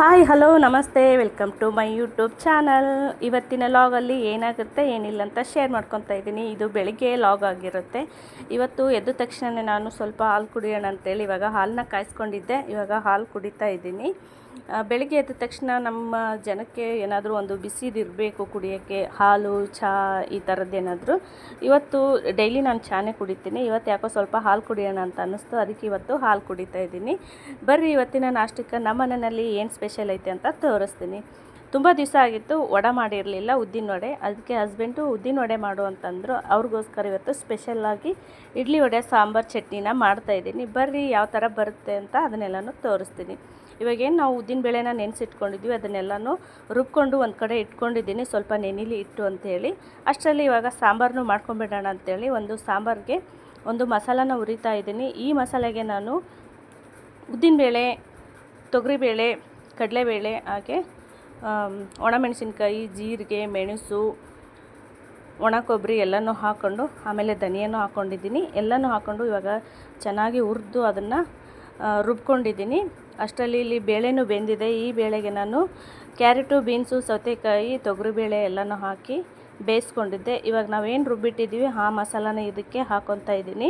Hi hello ನಮಸ್ತೆ. Welcome to my YouTube channel ಇವತ್ತಿನ ಲಾಗಲ್ಲಿ ಏನಾಗುತ್ತೆ, ಏನಿಲ್ಲ ಅಂತ ಶೇರ್ ಮಾಡ್ಕೊತಾ ಇದ್ದೀನಿ. ಇದು ಬೆಳಿಗ್ಗೆ ಲಾಗ್ ಆಗಿರುತ್ತೆ. ಇವತ್ತು ಎದ್ದ ತಕ್ಷಣ ನಾನು ಸ್ವಲ್ಪ ಹಾಲು ಕುಡಿಯೋಣ ಅಂತೇಳಿ ಇವಾಗ ಹಾಲನ್ನ ಕಾಯಿಸ್ಕೊಂಡಿದ್ದೆ. ಇವಾಗ ಹಾಲು ಕುಡಿತಾ ಇದ್ದೀನಿ. ಬೆಳಿಗ್ಗೆ ಎದ್ದ ತಕ್ಷಣ ನಮ್ಮ ಜನಕ್ಕೆ ಏನಾದರೂ ಒಂದು ಬಿಸಿದಿರಬೇಕು ಕುಡಿಯೋಕ್ಕೆ, ಹಾಲು ಚಹಾ ಈ ಥರದ್ದೇನಾದರೂ ಇವತ್ತು ಡೈಲಿ ನಾನು ಚಾನೇ ಕುಡಿತೀನಿ. ಇವತ್ತು ಯಾಕೋ ಸ್ವಲ್ಪ ಹಾಲು ಕುಡಿಯೋಣ ಅಂತ ಅನ್ನಿಸ್ತು. ಅದಕ್ಕೆ ಇವತ್ತು ಹಾಲು ಕುಡಿತಾ ಇದ್ದೀನಿ. ಬರ್ರಿ ಇವತ್ತಿನ ನಾಷ್ಟಕ್ಕೆ. ನಮ್ಮ ಮನೆಯಲ್ಲಿ ಏನು ಸ್ಪೆಷಲ್ ಐತೆ ಅಂತ ತೋರಿಸ್ತೀನಿ. ತುಂಬ ದಿವಸ ಆಗಿತ್ತು. ವಡೆ ಮಾಡಿರಲಿಲ್ಲ, ಉದ್ದಿನ ವಡೆ. ಅದಕ್ಕೆ ಹಸ್ಬೆಂಡು ಉದ್ದಿನ ವಡೆ ಮಾಡು ಅಂತಂದರು. ಅವ್ರಿಗೋಸ್ಕರ ಇವತ್ತು ಸ್ಪೆಷಲ್ಲಾಗಿ ಇಡ್ಲಿ ವಡೆ, ಸಾಂಬಾರು, ಚಟ್ನಿನ ಮಾಡ್ತಾಯಿದ್ದೀನಿ ಬರ್ರಿ ಯಾವ ಥರ ಬರುತ್ತೆ ಅಂತ ಅದನ್ನೆಲ್ಲನೂ ತೋರಿಸ್ತೀನಿ. ಇವಾಗೇನು ನಾವು ಉದ್ದಿನ ಬೇಳೆನ ನೆನೆಸಿಟ್ಕೊಂಡಿದ್ವಿ, ಅದನ್ನೆಲ್ಲನೂ ರುಬ್ಕೊಂಡು ಒಂದು ಕಡೆ ಇಟ್ಕೊಂಡಿದ್ದೀನಿ, ಸ್ವಲ್ಪ ನೆನಿಲಿ ಇಟ್ಟು ಅಂತೇಳಿ. ಅಷ್ಟರಲ್ಲಿ ಇವಾಗ ಸಾಂಬಾರನ್ನು ಮಾಡ್ಕೊಂಬಿಡೋಣ ಅಂತೇಳಿ ಒಂದು ಸಾಂಬಾರಿಗೆ ಒಂದು ಮಸಾಲಾನ ಉರಿತಾ ಇದ್ದೀನಿ. ಈ ಮಸಾಲೆಗೆ ನಾನು ಉದ್ದಿನಬೇಳೆ ತೊಗರಿಬೇಳೆ ಕಡಲೆಬೇಳೆ ಹಾಗೆ ಒಣಮೆಣಸಿನ್ಕಾಯಿ, ಜೀರಿಗೆ, ಮೆಣಸು ಒಣ ಕೊಬ್ಬರಿ ಎಲ್ಲನೂ ಹಾಕ್ಕೊಂಡು ಆಮೇಲೆ ಧನಿಯನ್ನು ಹಾಕ್ಕೊಂಡಿದ್ದೀನಿ ಎಲ್ಲನೂ ಹಾಕ್ಕೊಂಡು ಇವಾಗ ಚೆನ್ನಾಗಿ ಹುರಿದು ಅದನ್ನು ರುಬ್ಕೊಂಡಿದ್ದೀನಿ. ಅಷ್ಟರಲ್ಲಿ ಇಲ್ಲಿ ಬೇಳೆನೂ ಬೆಂದಿದೆ. ಈ ಬೇಳೆಗೆ ನಾನು ಕ್ಯಾರೆಟು, ಬೀನ್ಸು, ಸೌತೆಕಾಯಿ, ತೊಗರಿಬೇಳೆ ಎಲ್ಲನೂ ಹಾಕಿ ಬೇಯಿಸ್ಕೊಂಡಿದ್ದೆ. ಇವಾಗ ನಾವೇನು ರುಬ್ಬಿಟ್ಟಿದ್ದೀವಿ, ಆ ಮಸಾಲಾನ ಇದಕ್ಕೆ ಹಾಕೊತಾ ಇದ್ದೀನಿ.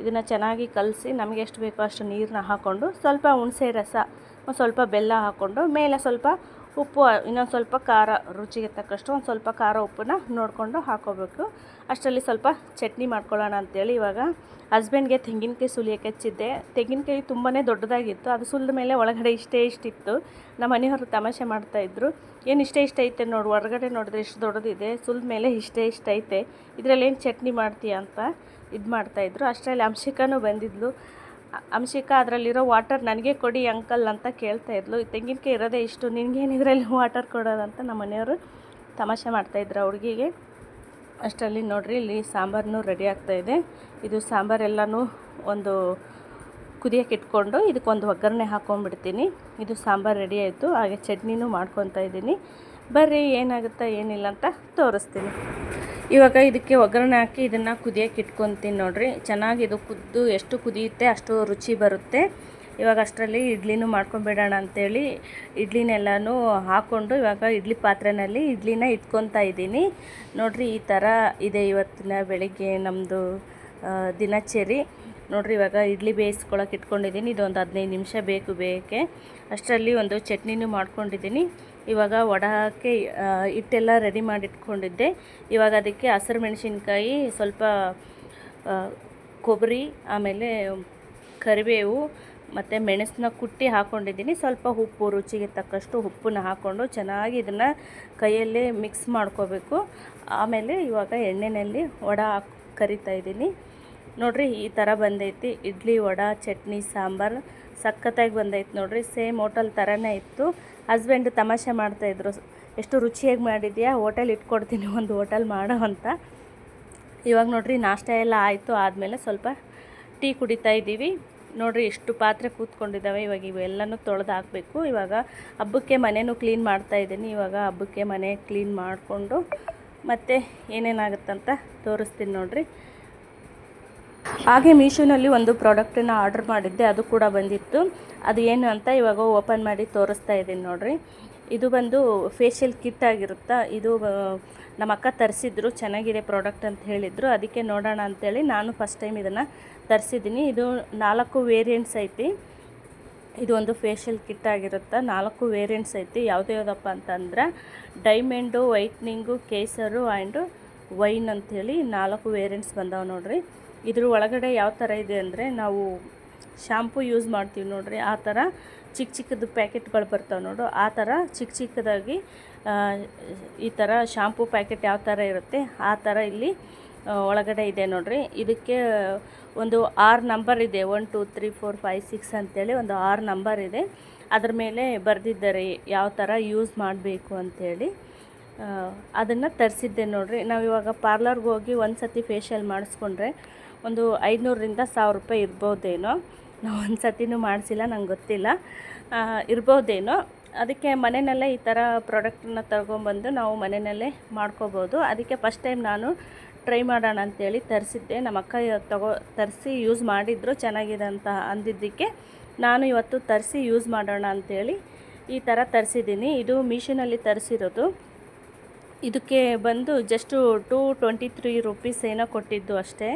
ಇದನ್ನು ಚೆನ್ನಾಗಿ ಕಲಸಿ ನಮಗೆ ಎಷ್ಟು ಬೇಕೋ ಅಷ್ಟು ನೀರನ್ನ ಹಾಕ್ಕೊಂಡು ಸ್ವಲ್ಪ ಹುಣಸೆ ರಸ, ಸ್ವಲ್ಪ ಬೆಲ್ಲ ಹಾಕ್ಕೊಂಡು ಮೇಲೆ ಸ್ವಲ್ಪ ಉಪ್ಪು, ಇನ್ನೊಂದು ಸ್ವಲ್ಪ ಖಾರ ರುಚಿಗೆ ತಕ್ಕಷ್ಟು ಒಂದು ಸ್ವಲ್ಪ ಖಾರ ಉಪ್ಪನ್ನ ನೋಡಿಕೊಂಡು ಹಾಕೋಬೇಕು. ಅಷ್ಟರಲ್ಲಿ ಸ್ವಲ್ಪ ಚಟ್ನಿ ಮಾಡ್ಕೊಳ್ಳೋಣ ಅಂತೇಳಿ ಇವಾಗ ಹಸ್ಬೆಂಡ್ಗೆ ತೆಂಗಿನಕಾಯಿ ಸುಲಿಯೋಕೆ ಹಚ್ಚಿದ್ದೆ. ತೆಂಗಿನಕಾಯಿ ತುಂಬಾ ದೊಡ್ಡದಾಗಿತ್ತು. ಅದು ಸುಲಿದ ಮೇಲೆ ಒಳಗಡೆ ಇಷ್ಟೇ ಇಷ್ಟಿತ್ತು. ನಮ್ಮ ಮನೆಯವರು ತಮಾಷೆ ಮಾಡ್ತಾಯಿದ್ರು ಏನು ಇಷ್ಟೇ ಇಷ್ಟ ಐತೆ ನೋಡು, ಹೊರಗಡೆ ನೋಡಿದ್ರೆ ಇಷ್ಟು ದೊಡ್ಡದಿದೆ, ಸುಲಿದ ಮೇಲೆ ಇಷ್ಟೇ ಇಷ್ಟ ಐತೆ. ಇದರಲ್ಲಿ ಏನು ಚಟ್ನಿ ಮಾಡ್ತೀಯ? ಅಂತ ಇದು ಮಾಡ್ತಾಯಿದ್ರು ಅಷ್ಟರಲ್ಲಿ ಅಂಶಿಕಾನೂ ಬಂದಿದ್ಲು. ಅಂಶಿಕಾ ಅದರಲ್ಲಿರೋ ವಾಟರ್ ನನಗೆ ಕೊಡಿ ಅಂಕಲ್ ಅಂತ ಕೇಳ್ತಾ ಇದ್ಲು. ತೆಂಗಿನಕಾಯಿ ಇರೋದೇ ಇಷ್ಟು, ನಿನಗೇನು ಇದರಲ್ಲಿ ವಾಟರ್ ಕೊಡೋದಂತ ನಮ್ಮ ಮನೆಯವರು ತಮಾಷೆ ಮಾಡ್ತಾಯಿದ್ರು ಹುಡುಗಿಗೆ. ಅಷ್ಟರಲ್ಲಿ ನೋಡಿರಿ, ಇಲ್ಲಿ ಸಾಂಬಾರನ್ನು ರೆಡಿ ಆಗ್ತಾಯಿದೆ ಇದು. ಸಾಂಬಾರೆಲ್ಲನೂ ಒಂದು ಕುದಿಯೋಕೆ ಇಟ್ಕೊಂಡು ಇದಕ್ಕೊಂದು ಒಗ್ಗರಣೆ ಹಾಕ್ಕೊಂಡ್ಬಿಡ್ತೀನಿ ಇದು ಸಾಂಬಾರು ರೆಡಿ ಆಯಿತು. ಹಾಗೆ ಚಟ್ನಿನೂ ಮಾಡ್ಕೊತಾ ಇದ್ದೀನಿ. ಬರ್ರಿ, ಏನಾಗುತ್ತಾ ಏನಿಲ್ಲ ಅಂತ ತೋರಿಸ್ತೀನಿ. ಇವಾಗ ಇದಕ್ಕೆ ಒಗ್ಗರಣೆ ಹಾಕಿ ಇದನ್ನು ಕುದಿಯೋಕೆ ಇಟ್ಕೊತೀನಿ ನೋಡಿರಿ. ಚೆನ್ನಾಗಿ ಇದು ಕುದ್ದು ಎಷ್ಟು ಕುದಿಯುತ್ತೆ ಅಷ್ಟು ರುಚಿ ಬರುತ್ತೆ. ಇವಾಗ ಅಷ್ಟರಲ್ಲಿ ಇಡ್ಲಿನೂ ಮಾಡ್ಕೊಂಬಿಡೋಣ ಅಂಥೇಳಿ ಇಡ್ಲಿನೆಲ್ಲನೂ ಹಾಕ್ಕೊಂಡು ಇವಾಗ ಇಡ್ಲಿ ಪಾತ್ರೆನಲ್ಲಿ ಇಡ್ಲಿನ ಇಟ್ಕೊತಾ ಇದ್ದೀನಿ. ನೋಡಿರಿ ಈ ಥರ ಇದೆ ಇವತ್ತಿನ ಬೆಳಿಗ್ಗೆ ನಮ್ಮದು ದಿನಚರಿ. ನೋಡ್ರಿ, ಇವಾಗ ಇಡ್ಲಿ ಬೇಯಿಸ್ಕೊಳಕ್ಕೆ ಇಟ್ಕೊಂಡಿದ್ದೀನಿ. ಇದೊಂದು ಹದಿನೈದು ನಿಮಿಷ ಬೇಕು ಬೇಕೆ ಅಷ್ಟರಲ್ಲಿ ಒಂದು ಚಟ್ನಿನೂ ಮಾಡ್ಕೊಂಡಿದ್ದೀನಿ. ಇವಾಗ ವಡಕ್ಕೆ ಹಿಟ್ಟೆಲ್ಲ ರೆಡಿ ಮಾಡಿಟ್ಕೊಂಡಿದ್ದೆ ಇವಾಗ ಅದಕ್ಕೆ ಹಸಿರು ಮೆಣಸಿನ್ಕಾಯಿ, ಸ್ವಲ್ಪ ಕೊಬ್ಬರಿ, ಆಮೇಲೆ ಕರಿಬೇವು, ಮತ್ತು ಮೆಣಸನ್ನ ಕುಟ್ಟಿ ಹಾಕ್ಕೊಂಡಿದ್ದೀನಿ ಸ್ವಲ್ಪ ಉಪ್ಪು, ರುಚಿಗೆ ತಕ್ಕಷ್ಟು ಉಪ್ಪನ್ನ ಹಾಕ್ಕೊಂಡು ಚೆನ್ನಾಗಿ ಇದನ್ನು ಕೈಯಲ್ಲೇ ಮಿಕ್ಸ್ ಮಾಡ್ಕೋಬೇಕು. ಆಮೇಲೆ ಇವಾಗ ಎಣ್ಣೆಯಲ್ಲಿ ವಡ ಹಾಕಿ, ಕರಿತಾ ಇದ್ದೀನಿ. ನೋಡ್ರಿ, ಈ ಥರ ಬಂದೈತಿ. ಇಡ್ಲಿ ವಡ, ಚಟ್ನಿ, ಸಾಂಬಾರು ಸಖತ್ತಾಗಿ ಬಂದೈತೆ ನೋಡ್ರಿ. ಸೇಮ್ ಹೋಟೆಲ್ ಥರನೇ ಇತ್ತು. ಹಸ್ಬೆಂಡ್ ತಮಾಷೆ ಮಾಡ್ತಾಯಿದ್ರು ಎಷ್ಟು ರುಚಿಯಾಗಿ ಮಾಡಿದ್ಯಾ? ಹೋಟೆಲ್ ಇಟ್ಕೊಡ್ತೀನಿ, ಒಂದು ಹೋಟೆಲ್ ಮಾಡೋ ಅಂತ. ಇವಾಗ ನೋಡ್ರಿ, ನಾಷ್ಟ ಎಲ್ಲ ಆಯಿತು. ಆದಮೇಲೆ ಸ್ವಲ್ಪ ಟೀ ಕುಡಿತಾ ಇದ್ದೀವಿ. ನೋಡ್ರಿ ಎಷ್ಟು ಪಾತ್ರೆ ಕೂತ್ಕೊಂಡಿದ್ದಾವೆ ಇವಾಗ ಇವೆಲ್ಲನೂ ತೊಳೆದು ಹಾಕಬೇಕು ಇವಾಗ ಹಬ್ಬಕ್ಕೆ ಮನೆಯೂ ಕ್ಲೀನ್ ಮಾಡ್ತಾ ಇದ್ದೀನಿ. ಇವಾಗ ಹಬ್ಬಕ್ಕೆ ಮನೆ ಕ್ಲೀನ್ ಮಾಡಿಕೊಂಡು ಮತ್ತು ಏನೇನಾಗುತ್ತಂತ ತೋರಿಸ್ತೀನಿ ನೋಡ್ರಿ. ಹಾಗೆ ಮೀಶೋನಲ್ಲಿ ಒಂದು ಪ್ರಾಡಕ್ಟನ್ನು ಆರ್ಡ್ರ್ ಮಾಡಿದ್ದೆ, ಅದು ಕೂಡ ಬಂದಿತ್ತು. ಅದು ಏನು ಅಂತ ಇವಾಗ ಓಪನ್ ಮಾಡಿ ತೋರಿಸ್ತಾ ಇದ್ದೀನಿ ನೋಡಿರಿ. ಇದು ಬಂದು ಫೇಶಿಯಲ್ ಕಿಟ್ ಆಗಿರುತ್ತಾ, ಇದು ನಮ್ಮ ಅಕ್ಕ ತರಿಸಿದ್ರು, ಚೆನ್ನಾಗಿದೆ ಪ್ರಾಡಕ್ಟ್ ಅಂತ ಹೇಳಿದರು. ಅದಕ್ಕೆ ನೋಡೋಣ ಅಂತೇಳಿ ನಾನು ಫಸ್ಟ್ ಟೈಮ್ ಇದನ್ನು ತರಿಸಿದ್ದೀನಿ. ಇದು ನಾಲ್ಕು ವೇರಿಯಂಟ್ಸ್ ಐತಿ. ಇದು ಒಂದು ಫೇಶಿಯಲ್ ಕಿಟ್ ಆಗಿರುತ್ತೆ, ನಾಲ್ಕು ವೇರಿಯಂಟ್ಸ್ ಐತಿ. ಯಾವ್ದು ಯಾವುದಪ್ಪ ಅಂತಂದ್ರೆ, ಡೈಮಂಡು, ವೈಟ್ನಿಂಗು, ಕೇಸರು ಆ್ಯಂಡು ವೈನ್ ಅಂಥೇಳಿ ನಾಲ್ಕು ವೇರಿಯಂಟ್ಸ್ ಬಂದಾವೆ ನೋಡ್ರಿ. ಇದ್ರ ಒಳಗಡೆ ಯಾವ ಥರ ಇದೆ ಅಂದರೆ ನಾವು ಶಾಂಪೂ ಯೂಸ್ ಮಾಡ್ತೀವಿ ನೋಡ್ರಿ. ಆ ಥರ ಚಿಕ್ಕ ಚಿಕ್ಕದು ಪ್ಯಾಕೆಟ್ಗಳು ಬರ್ತಾವೆ ನೋಡು. ಆ ಥರ ಚಿಕ್ಕ ಚಿಕ್ಕದಾಗಿ ಈ ಥರ ಶಾಂಪೂ ಪ್ಯಾಕೆಟ್ ಯಾವ ಥರ ಇರುತ್ತೆ, ಆ ಥರ ಇಲ್ಲಿ ಒಳಗಡೆ ಇದೆ ನೋಡ್ರಿ. ಇದಕ್ಕೆ ಒಂದು ಆರು ನಂಬರ್ ಇದೆ. One two three four five six ಅಂತೇಳಿ ಒಂದು ಆರು ನಂಬರ್ ಇದೆ. ಅದ್ರ ಮೇಲೆ ಬರೆದಿದ್ದಾರೆ ಯಾವ ಥರ ಯೂಸ್ ಮಾಡಬೇಕು ಅಂಥೇಳಿ ಅದನ್ನು ತರಿಸಿದ್ದೆ ನೋಡ್ರಿ. ನಾವು ಇವಾಗ ಪಾರ್ಲರ್ಗೆ ಹೋಗಿ ಒಂದು ಸತಿ ಫೇಶಿಯಲ್ ಮಾಡಿಸ್ಕೊಂಡ್ರೆ ಒಂದು ಐದುನೂರರಿಂದ ಸಾವಿರ ರೂಪಾಯಿ ಇರ್ಬೋದೇನೋ? ನಾವು ಒಂದು ಸತಿನೂ ಮಾಡಿಸಿಲ್ಲ, ನಂಗೆ ಗೊತ್ತಿಲ್ಲ. ಇರ್ಬೋದೇನೋ? ಅದಕ್ಕೆ ಮನೆಯಲ್ಲೇ ಈ ಥರ ಪ್ರಾಡಕ್ಟನ್ನ ತಗೊಂಬಂದು ನಾವು ಮನೆಯಲ್ಲೇ ಮಾಡ್ಕೋಬೋದು. ಅದಕ್ಕೆ ಫಸ್ಟ್ ಟೈಮ್ ನಾನು ಟ್ರೈ ಮಾಡೋಣ ಅಂತೇಳಿ ತರಿಸಿದ್ದೆ. ನಮ್ಮ ಅಕ್ಕ ತಗೋ, ತರಿಸಿ ಯೂಸ್ ಮಾಡಿದ್ರು, ಚೆನ್ನಾಗಿದೆ ಅಂತ ಅಂದಿದ್ದಕ್ಕೆ ನಾನು ಇವತ್ತು ತರಿಸಿ ಯೂಸ್ ಮಾಡೋಣ ಅಂಥೇಳಿ ಈ ಥರ ತರಿಸಿದ್ದೀನಿ. ಇದು ಮೀಶೋನಲ್ಲಿ ತರಿಸಿರೋದು. ಇದಕ್ಕೆ ಬಂದು just two twenty three rupees ಏನೋ ಕೊಟ್ಟಿದ್ದು ಅಷ್ಟೇ.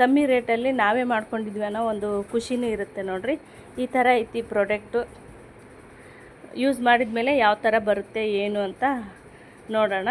ಕಮ್ಮಿ ರೇಟಲ್ಲಿ ನಾವೇ ಮಾಡ್ಕೊಂಡಿದ್ವಿ ಅನ್ನೋ ಒಂದು ಖುಷಿನೂ ಇರುತ್ತೆ ನೋಡಿರಿ. ಈ ಥರ ಐತಿ ಪ್ರಾಡಕ್ಟು ಯೂಸ್ ಮಾಡಿದ ಮೇಲೆ ಯಾವ ಥರ ಬರುತ್ತೆ, ಏನು ಅಂತ ನೋಡೋಣ.